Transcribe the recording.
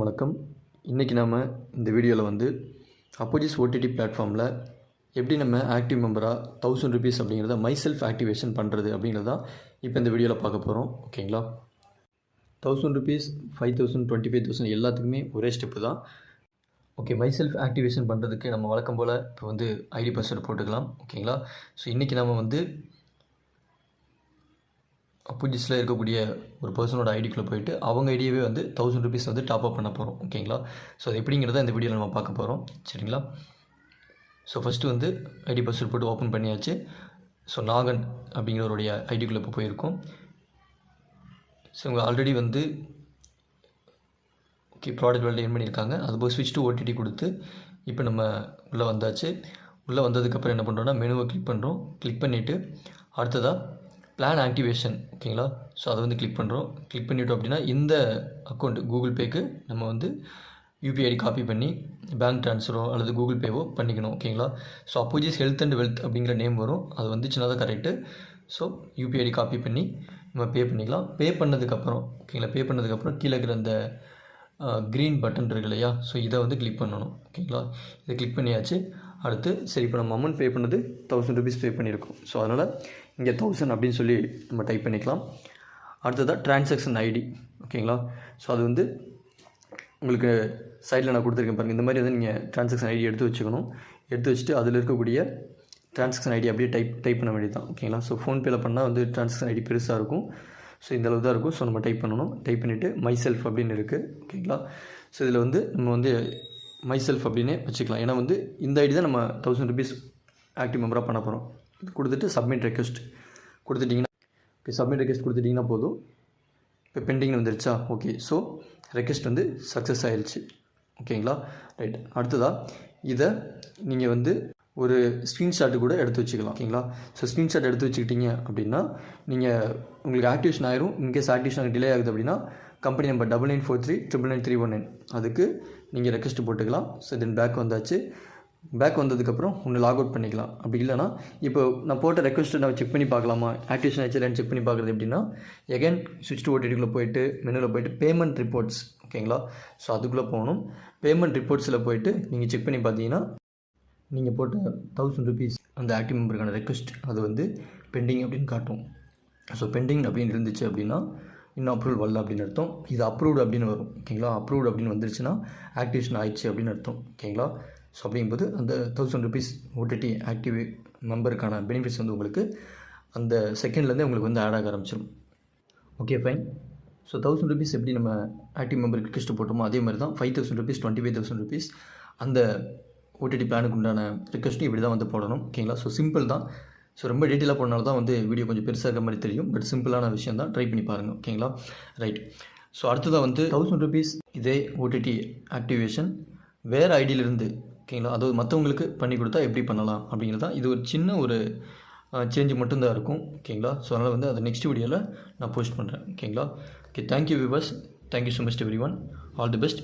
அனைவருக்கும் வணக்கம். இன்றைக்கி நாம் இந்த வீடியோவில் வந்து அப்போஜிஸ் ஓடிடி பிளாட்ஃபார்மில் எப்படி நம்ம ஆக்டிவ் மெம்பராக தௌசண்ட் ருபீஸ் அப்படிங்கிறத மை செல்ஃப் ஆக்டிவேஷன் பண்ணுறது அப்படிங்கிறத இப்போ இந்த வீடியோவில் பார்க்க போகிறோம் ஓகேங்களா thousand rupees five thousand twenty five thousand எல்லாத்துக்குமே ஒரே ஸ்டெப்பு தான். ஓகே மை செல்ஃப் ஆக்டிவேஷன் பண்ணுறதுக்கு நம்ம வழக்கம் போல் இப்போ வந்து ஐடி பாஸ்வேர்டு போட்டுக்கலாம். ஓகேங்களா ஸோ இன்றைக்கி நம்ம வந்து அப்போஜிஸில் இருக்கக்கூடிய ஒரு பர்சனோட ஐடிக்குள்ளே போயிட்டு அவங்க ஐடியவே வந்து தௌசண்ட் ருபீஸ் வந்து டாப் அப் பண்ண போகிறோம் ஓகேங்களா ஸோ அது எப்படிங்கிறத இந்த வீடியோவில் நம்ம பார்க்க போகிறோம் சரிங்களா? ஸோ ஃபஸ்ட்டு வந்து ஐடி பாஸ்வேர்ட் போட்டு ஓப்பன் பண்ணியாச்சு. ஸோ நாகன் அப்படிங்கிறவருடைய ஐடிக்குள்ளே இப்போ போயிருக்கோம். ஸோ இவங்க ஆல்ரெடி வந்து ஓகே ப்ராடக்ட் வேலை ஏன் பண்ணியிருக்காங்க. அதுபோல் ஸ்விட்ச் டு ஓடிடி கொடுத்து இப்போ நம்ம உள்ளே வந்தாச்சு. உள்ளே வந்ததுக்கப்புறம் என்ன பண்ணுறோன்னா மெனுவை கிளிக் பண்ணுறோம் கிளிக் பண்ணிவிட்டு அடுத்ததாக பிளான் ஆக்டிவேஷன் ஓகேங்களா ஸோ அதை வந்து கிளிக் பண்ணுறோம் கிளிக் பண்ணிவிட்டோம் அப்படின்னா இந்த அக்கௌண்ட் கூகுள் பேக்கு நம்ம வந்து யூபிஐடி காப்பி பண்ணி பேங்க் ட்ரான்ஸ்ஃபரோ அல்லது கூகுள் பேவோ பண்ணிக்கணும் ஓகேங்களா ஸோ அப்போஜிஸ் ஹெல்த் அண்ட் வெல்த் அப்படிங்கிற நேம் வரும். அது வந்துச்சுன்னா தான் கரெக்டு ஸோ யூபிஐடி காப்பி பண்ணி நம்ம பே பண்ணிக்கலாம். பே பண்ணதுக்கப்புறம் ஓகேங்களா பே பண்ணதுக்கப்புறம் கீழே இருக்கிற அந்த க்ரீன் பட்டன் இருக்கு இல்லையா? ஸோ இதை வந்து கிளிக் பண்ணணும் ஓகேங்களா இதை கிளிக் பண்ணியாச்சு. அடுத்து சரி இப்போ நம்ம அமௌண்ட் பே பண்ணது தௌசண்ட் ருபீஸ் பே பண்ணியிருக்கோம். ஸோ அதனால் இங்கே தௌசண்ட் அப்படின்னு சொல்லி நம்ம டைப் பண்ணிக்கலாம். அடுத்ததாக ட்ரான்சாக்ஷன் ஐடி ஓகேங்களா ஸோ அது வந்து உங்களுக்கு சைடில் நான் கொடுத்துருக்கேன் பாருங்கள் இந்த மாதிரி வந்து நீங்கள் ட்ரான்சாக்ஷன் ஐடி எடுத்து வச்சுக்கணும். எடுத்து வச்சுட்டு அதில் இருக்கக்கூடிய ட்ரான்சாக்ஷன் ஐடி அப்படியே டைப் டைப் பண்ண வேண்டியது தான் ஓகேங்களா ஸோ ஃபோன்பேயில் பண்ணால் வந்து ட்ரான்சாக்ஷன் ஐடி பெருசாக இருக்கும். ஸோ இந்த அளவு தான் இருக்கும். ஸோ நம்ம டைப் பண்ணணும். டைப் பண்ணிவிட்டு மை செல்ஃப் அப்படின்னு இருக்குது ஓகேங்களா ஸோ இதில் வந்து நம்ம வந்து மை செல்ஃப் அப்படின்னே வச்சுக்கலாம். ஏன்னா வந்து இந்த ஐடி தான் நம்ம தௌசண்ட் ருபீஸ் ஆக்டிவ் மெம்பராக பண்ண போகிறோம் கொடுத்துட்டு சப்மிட் ரெக்வஸ்ட் கொடுத்துட்டிங்கன்னா ஓகே சப்மிட் ரெக்வஸ்ட் கொடுத்துட்டிங்கன்னா போதும். இப்போ பெண்டிங் வந்துருச்சா? ஓகே ஸோ ரெக்வஸ்ட் வந்து சக்ஸஸ் ஆயிடுச்சு ஓகேங்களா ரைட் அடுத்ததாக இதை நீங்கள் வந்து ஒரு ஸ்க்ரீன்ஷாட்டு கூட எடுத்து வச்சுக்கலாம். ஓகேங்களா ஸோ ஸ்க்ரீன்ஷாட் எடுத்து வச்சுக்கிட்டீங்க அப்படின்னா நீங்கள் உங்களுக்கு ஆக்டிவேஷன் ஆயிரும். இன்கேஸ் ஆக்டிவேஷன் டிலே ஆகுது அப்படின்னா company number double nine four three triple nine three one nine அதுக்கு நீங்கள் ரெக்வஸ்ட் போட்டுக்கலாம். ஸோ தென் பேக் வந்தாச்சு. பேக் வந்ததுக்கப்புறம் ஒன்று லாக் அவுட் பண்ணிக்கலாம். அப்படி இல்லைனா இப்போ நான் போட்ட ரெக்வஸ்ட்டை நான் செக் பண்ணி பார்க்கலாமா? ஆக்டிவேஷன் ஆச்சு இல்லைன்னு செக் பண்ணி பார்க்குறது எப்படின்னா எகைன் சுவிட்ச் டு ஓடிடிக்குள்ளே போயிட்டு மெனுவில் போயிட்டு பேமெண்ட் ரிப்போர்ட்ஸ் ஓகேங்களா ஸோ அதுக்குள்ளே போகணும். பேமெண்ட் ரிப்போர்ட்ஸில் போயிட்டு நீங்கள் செக் பண்ணி பார்த்தீங்கன்னா நீங்கள் போட்ட தௌசண்ட் ருபீஸ் அந்த ஆக்டிவ் மெம்பருக்கான ரெக்வஸ்ட் அது வந்து பெண்டிங் அப்படின்னு காட்டும். ஸோ பெண்டிங் அப்படின்னு இருந்துச்சு அப்படின்னா இன்னும் அப்ரூவல் வரல அப்படின்னு அர்த்தம். இது அப்ரூவ்டு அப்படின்னு வரும் ஓகேங்களா அப்ரூவ்டு அப்படின்னு வந்துருச்சுன்னா ஆக்டிவேஷன் ஆயிடுச்சு அப்படின்னு அர்த்தம் ஓகேங்களா ஸோ அப்படிங்கும்போது அந்த தௌசண்ட் ருபீஸ் ஓடிடி ஆக்டிவ் மெம்பருக்கான பெனிஃபிட்ஸ் வந்து உங்களுக்கு அந்த செகண்ட்லேருந்தே உங்களுக்கு வந்து ஆட் ஆக ஆரம்பிச்சிடும் okay fine so thousand rupees எப்படி நம்ம ஆக்டிவ் மெம்பருக்கு ரிக்வெஸ்ட் போட்டோமோ அதே மாதிரி தான் five thousand rupees twenty five thousand rupees அந்த ஓடிடி பிளானுக்கு உண்டான ரிக்வெஸ்ட்டும் இப்படி தான் வந்து போடணும். ஓகேங்களா ஸோ சிம்பிள் தான். ஸோ ரொம்ப டீட்டெயிலாக போனால தான் வந்து வீடியோ கொஞ்சம் பெருசாக இருக்க மாதிரி தெரியும். பட் சிம்பிளான விஷயம் தான். ட்ரை பண்ணி பாருங்கள் ஓகேங்களா ரைட் ஸோ அடுத்ததாக வந்து தௌசண்ட் ருபீஸ் இதே ஓடிடி ஆக்டிவேஷன் வேறு ஐடியிலிருந்து ஓகேங்களா? அதாவது மற்றவங்களுக்கு பண்ணி கொடுத்தா எப்படி பண்ணலாம் அப்படிங்கிறது தான். இது ஒரு சின்ன ஒரு சேஞ்சு மட்டும்தான் இருக்கும். ஓகேங்களா? ஸோ அதனால் வந்து அதை நெக்ஸ்ட் வீடியோவில் நான் போஸ்ட் பண்ணுறேன் ஓகேங்களா? Okay thank you viewers thank you so much everyone all the best